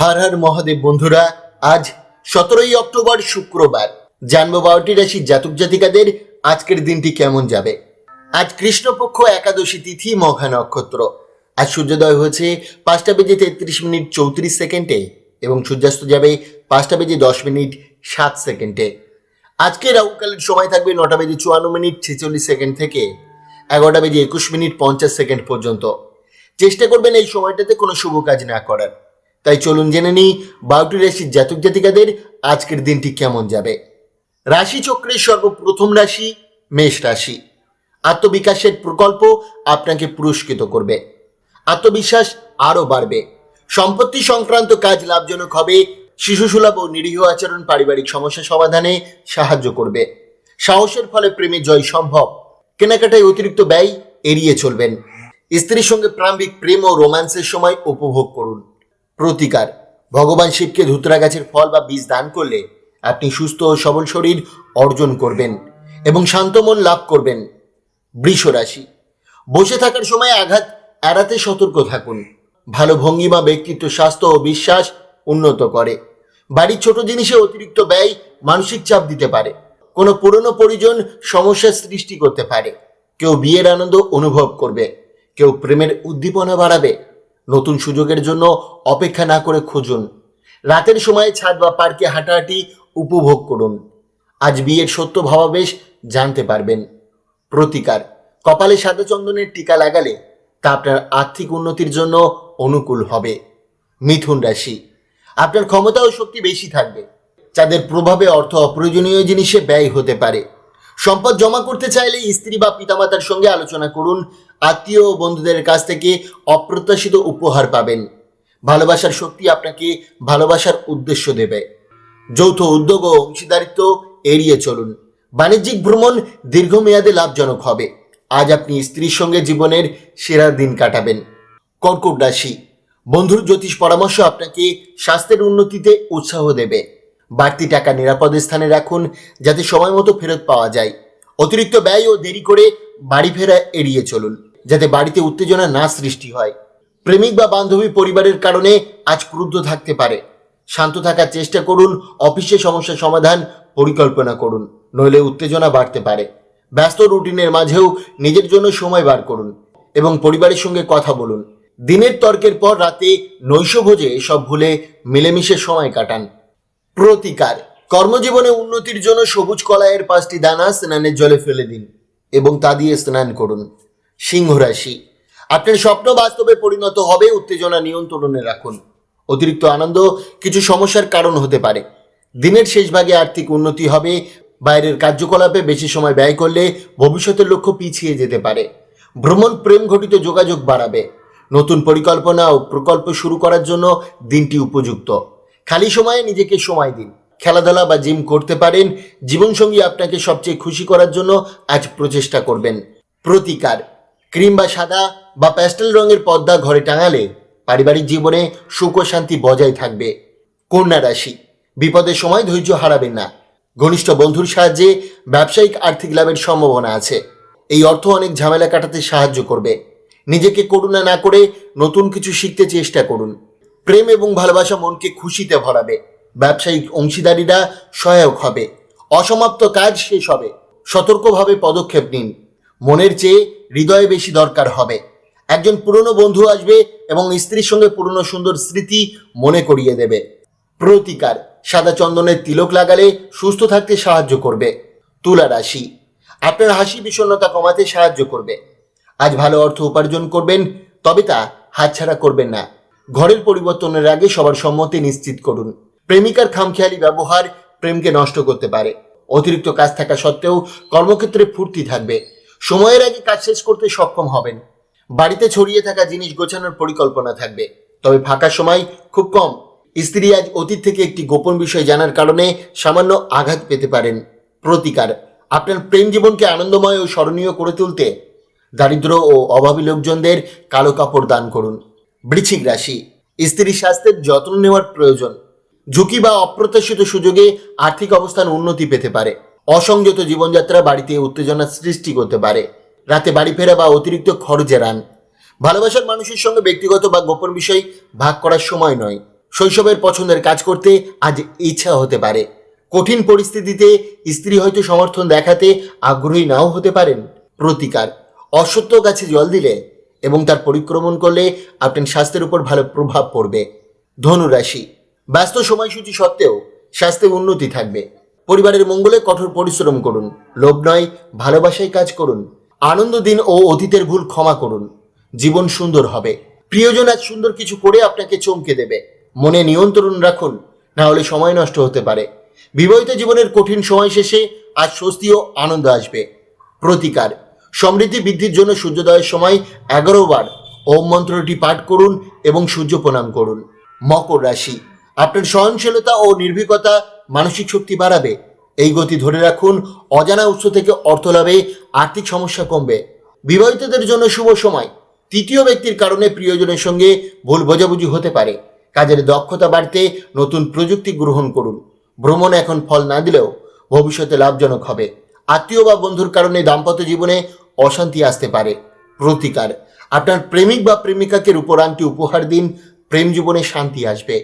হার হার মহাদেব বন্ধুরা, আজ সতেরোই অক্টোবর শুক্রবার। জানব বারোটি রাশির জাতক জাতিকাদের আজকের দিনটি কেমন যাবে। আজ কৃষ্ণপক্ষ একাদশী তিথি মঘা নক্ষত্র। আজ সূর্যোদয় হয়েছে পাঁচটা বেজে তেত্রিশ মিনিট চৌত্রিশ সেকেন্ডে এবং সূর্যাস্ত যাবে পাঁচটা বেজে দশ মিনিট সাত সেকেন্ডে। আজকে রাহুকালের সময় থাকবে নটা বেজে চুয়ান্ন মিনিট ছেচল্লিশ সেকেন্ড থেকে এগারোটা বেজে একুশ মিনিট পঞ্চাশ সেকেন্ড পর্যন্ত। চেষ্টা করবেন এই সময়টাতে কোনো শুভ কাজ না করার। তাই চলুন জেনে নিই বারোটি রাশির জাতক জাতিকাদের আজকের দিনটি কেমন যাবে। রাশি চক্রের সর্বপ্রথম রাশি মেষ রাশি। আত্মবিকাশের প্রকল্প আপনাকে পুরস্কৃত করবে। আত্মবিশ্বাস আরও বাড়বে। সম্পত্তি সংক্রান্ত কাজ লাভজনক হবে। শিশুসুলভ ও নিরীহ আচরণ পারিবারিক সমস্যা সমাধানে সাহায্য করবে। সাহসের ফলে প্রেমে জয় সম্ভব। কেনাকাটায় অতিরিক্ত ব্যয় এড়িয়ে চলবেন। স্ত্রীর সঙ্গে প্রাম্ভিক প্রেম ও রোম্যান্সের সময় উপভোগ করুন। প্রতিকার। ভগবান শিবকে ধুতরা গাছের ফল বা বীজ দান করলে আপনি সুস্থ ও সবল শরীর অর্জন করবেন এবং শান্ত মন লাভ করবেন বৃষ রাশি বসে থাকার সময় আঘাত এড়াতে সতর্ক থাকুন। ভালো ভঙ্গিমা, ব্যক্তিত্ব, স্বাস্থ্য ও বিশ্বাস উন্নত করে। বাড়ির ছোট জিনিসে অতিরিক্ত ব্যয় মানসিক চাপ দিতে পারে। কোনো পুরনো পরিজন সমস্যার সৃষ্টি করতে পারে। কেউ বিয়ের আনন্দ অনুভব করবে। কেউ প্রেমের উদ্দীপনা বাড়াবে। নতুন সুযোগের জন্য অপেক্ষা না করে খুঁজুন। রাতের সময় ছাদ বা পার্কে হাঁটাহাঁটি উপভোগ করুন। আজ বিয়ের সত্য ভাবাবেশ জানতে পারবেন। প্রতিকার, কপালে সাদা চন্দনের টিকা লাগালে তা আপনার আর্থিক উন্নতির জন্য অনুকূল হবে। মিথুন রাশি, আপনার ক্ষমতা ও শক্তি বেশি থাকবে, যাদের প্রভাবে অর্থ অপ্রয়োজনীয় জিনিসে ব্যয় হতে পারে। সম্পদ জমা করতে চাইলে স্ত্রী বা পিতামাতার সঙ্গে আলোচনা করুন। আত্মীয় ও বন্ধুদের কাছ থেকে অপ্রত্যাশিত উপহার পাবেন। ভালোবাসার শক্তি আপনাকে ভালোবাসার উদ্দেশ্য দেবে। যৌথ উদ্যোগ ও অংশীদারিত্ব এড়িয়ে চলুন। বাণিজ্যিক ভ্রমণ দীর্ঘমেয়াদে লাভজনক হবে। আজ আপনি স্ত্রীর সঙ্গে জীবনের সেরা দিন কাটাবেন। কর্কট রাশি। বন্ধুর জ্যোতিষ পরামর্শ আপনাকে স্বাস্থ্যের উন্নতিতে উৎসাহ দেবে। বাড়তি টাকা নিরাপদ স্থানে রাখুন যাতে সময় মতো ফেরত পাওয়া যায়। অতিরিক্ত ব্যয় ও দেরি করে বাড়ি ফেরা এড়িয়ে চলুন, যাতে বাড়িতে উত্তেজনা না সৃষ্টি হয়। প্রেমিক বা বান্ধবী পরিবারের কারণে আজ ক্রুদ্ধ থাকতে পারে। শান্ত থাকার চেষ্টা করুন, অফিসে সমস্যা সমাধান পরিকল্পনা করুন, নইলে উত্তেজনা বাড়তে পারে। ব্যস্ত রুটিনের মাঝেও নিজের জন্য সময় বার করুন এবং পরিবারের সঙ্গে কথা বলুন। দিনের তর্কের পর রাতে নৈশভোজে সব ভুলে মিলেমিশে সময় কাটান। প্রতিকার। কর্মজীবনে উন্নতির জন্য সবুজ কলাইয়ের পাঁচটি দানা স্নানের জলে ফেলে দিন এবং তা দিয়ে স্নান করুন। সিংহ রাশি। আপনার স্বপ্ন বাস্তবে পরিণত হবে, উত্তেজনা নিয়ন্ত্রণে রাখুন। অতিরিক্ত আনন্দ কিছু সমস্যার কারণ হতে পারে। দিনের শেষ ভাগে আর্থিক উন্নতি হবে, বাইরের কার্যকলাপে বেশি সময় ব্যয় করলে ভবিষ্যতের লক্ষ্য পিছিয়ে যেতে পারে। ভ্রমণ প্রেম ঘটিত যোগাযোগ বাড়াবে। নতুন পরিকল্পনা ও প্রকল্প শুরু করার জন্য দিনটি উপযুক্ত। খালি সময়ে নিজেকে সময় দিন। খেলাধুলা বা জিম করতে পারেন। জীবনসঙ্গী আপনাকে সবচেয়ে খুশি করার জন্য আজ প্রচেষ্টা করবেন। প্রতিকার। ক্রিম বা সাদা বা প্যাস্টেল রঙের পর্দা ঘরে টাঙালে পারিবারিক জীবনে সুখ ও শান্তি বজায় থাকবে। কন্যা রাশি। বিপদের সময় ধৈর্য হারাবেন না। ঘনিষ্ঠ বন্ধুর সাহায্যে ব্যবসায়িক আর্থিক লাভের সম্ভাবনা আছে। এই অর্থ অনেক ঝামেলা কাটাতে সাহায্য করবে। নিজেকে করুণা না করে নতুন কিছু শিখতে চেষ্টা করুন। প্রেম এবং ভালোবাসা মনকে খুশিতে ভরাবে। ব্যবসায়িক অংশীদারিরা সহায়ক হবে। অসমাপ্ত কাজ শেষ হবে। সতর্কভাবে পদক্ষেপ নিন। মনের চেয়ে হৃদয়ে বেশি দরকার হবে। একজন পুরনো বন্ধু আসবে এবং স্ত্রীর সঙ্গে পুরনো সুন্দর স্মৃতি মনে করিয়ে দেবে। প্রতিকার। সাদা চন্দনের তিলক লাগালে সুস্থ থাকতে সাহায্য করবে। তুলা রাশি। আপনার হাসি বিষণ্ণতা কমাতে সাহায্য করবে। আজ ভালো অর্থ উপার্জন করবেন, তবে তা হাতছাড়া করবেন না। ঘরের পরিবর্তনের আগে সবার সম্মতি নিশ্চিত করুন। প্রেমিকার খামখেয়ালি ব্যবহার প্রেমকে নষ্ট করতে পারে। অতিরিক্ত কাজ থাকা সত্ত্বেও কর্মক্ষেত্রে ফুর্তি থাকবে। সময়ের আগে কাজ শেষ করতে সক্ষম হবেন। বাড়িতে ছড়িয়ে থাকা জিনিস গোছানোর পরিকল্পনা থাকবে। তবে ফাঁকা সময় খুব কম। স্ত্রী আজ অতীত থেকে একটি গোপন বিষয় জানার কারণে সামান্য আঘাত পেতে পারেন। প্রতিকার, আপনার প্রেম জীবনকে আনন্দময় ও স্মরণীয় করে তুলতে দারিদ্র ও অভাবী লোকজনদের কালো কাপড় দান করুন। বৃশ্চিক রাশি। স্ত্রীর স্বাস্থ্যের যত্ন নেওয়ার প্রয়োজন। ঝুঁকি বা অপ্রত্যাশিত সুযোগে আর্থিক অবস্থান উন্নতি পেতে পারে। অসংযত জীবনযাত্রা বাড়িতে উত্তেজনা সৃষ্টি করতে পারে। রাতে বাড়ি ফেরা বা অতিরিক্ত খরচে রান। ভালোবাসার মানুষের সঙ্গে ব্যক্তিগত বা গোপন বিষয় ভাগ করার সময় নয়। শৈশবের পছন্দের কাজ করতে আজ ইচ্ছা হতে পারে। কঠিন পরিস্থিতিতে স্ত্রী হয়তো সমর্থন দেখাতে আগ্রহী নাও হতে পারেন। প্রতিকার। অসত্য গাছে জল দিলে এবং তার পরিক্রমণ করলে আপনার স্বাস্থ্যের উপর ভালো প্রভাব পড়বে। ধনুরাশি ব্যস্ত সময়সূচি সত্ত্বেও স্বাস্থ্যে উন্নতি থাকবে। পরিবারের মঙ্গলে কঠোর পরিশ্রম করুন। লোভ নয়, ভালোবাসায় কাজ করুন। আনন্দ দিন ও অতীতের ভুল ক্ষমা করুন। জীবন সুন্দর হবে। প্রিয়জন আজ সুন্দর কিছু করে আপনাকে চমকে দেবে। মনে নিয়ন্ত্রণ রাখুন, না হলে সময় নষ্ট হতে পারে। বিবাহিত জীবনের কঠিন সময় শেষে আজ স্বস্তি ও আনন্দ আসবে। প্রতিকার। সমৃদ্ধি বৃদ্ধির জন্য সূর্যোদয়ের সময় এগারো বার ওম মন্ত্রটি পাঠ করুন এবং সূর্য প্রণাম করুন। মকর রাশি, আপনার সহনশীলতা ও নির্ভীকতা মানসিক শক্তি বাড়াবে। এই গতি ধরে রাখুন, অজানা উৎস থেকে অর্থ লাভে, আর্থিক সমস্যা কমবে। বিবাহিতদের জন্য শুভ সময়, তৃতীয় ব্যক্তির কারণে প্রিয়জনের সঙ্গে ভুল বোঝাবুঝি হতে পারে। কাজের দক্ষতা বাড়তে নতুন প্রযুক্তি গ্রহণ করুন। ভ্রমণ এখন ফল না দিলেও ভবিষ্যতে লাভজনক হবে। আত্মীয় বা বন্ধুর কারণে দাম্পত্য জীবনে অশান্তি আসতে পারে। প্রতিকার। আপনার প্রেমিক বা প্রেমিকাকে রূপর আংটি উপহার দিন, প্রেম জীবনে শান্তি আসবে।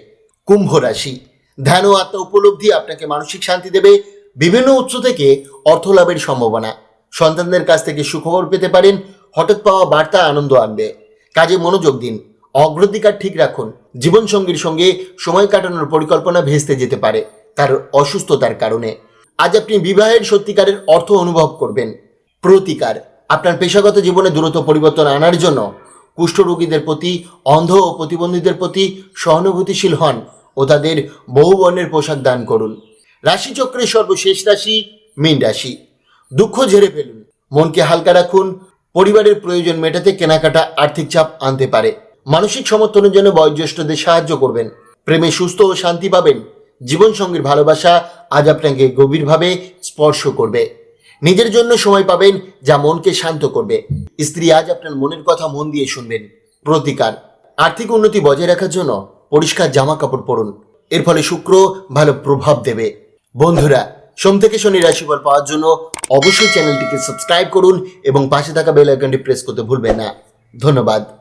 কুম্ভ রাশি। ধ্যান ও আত্ম উপলব্ধি আপনাকে মানসিক শান্তি দেবে। বিভিন্ন উৎস থেকে অর্থ লাভের সম্ভাবনা। সন্তানদের কাছ থেকে সুখবর পেতে পারেন। হঠাৎ পাওয়া বার্তা আনন্দ আনবে। কাজে মনোযোগ দিন। অগ্রাধিকার ঠিক রাখুন। জীবনসঙ্গীর সঙ্গে সময় কাটানোর পরিকল্পনা ভেস্তে যেতে পারে তার অসুস্থতার কারণে। আজ আপনি বিবাহের সত্যিকারের অর্থ অনুভব করবেন। প্রতিকার। আপনার পেশাগত জীবনে দ্রুত পরিবর্তন আনার জন্য কুষ্ঠরোগীদের প্রতি, অন্ধ ও প্রতিবন্ধীদের প্রতি সহানুভূতিশীল হন ও তাদের বহু বর্ণের পোশাক দান করুন। রাশিচক্রের সর্বশেষ রাশি মীন রাশি। দুঃখ ঝেড়ে ফেলুন। মনকে হালকা রাখুন। পরিবারের প্রয়োজন মেটাতে কেনাকাটা আর্থিক চাপ আনতে পারে। মানসিক সমর্থনের জন্য বয়োজ্যেষ্ঠদের সাহায্য করবেন। প্রেমে সুস্থ ও শান্তি পাবেন। জীবনসঙ্গীর ভালোবাসা আজ আপনাকে গভীরভাবে স্পর্শ করবে। নিজের জন্য সময় পাবেন যা মনকে শান্ত করবে। স্ত্রী আজ আপনার মনের কথা মন দিয়ে শুনবেন। প্রতিকার। আর্থিক উন্নতি বজায় রাখার জন্য পরিষ্কার জামা কাপড় পরুন। এর ফলে শুক্র ভালো প্রভাব দেবে। বন্ধুরা, সোম থেকে শনি রাশিফল পাওয়ার জন্য অবশ্যই চ্যানেলটিকে সাবস্ক্রাইব করুন এবং পাশে থাকা বেল আইকনটি প্রেস করতে ভুলবেন না। ধন্যবাদ।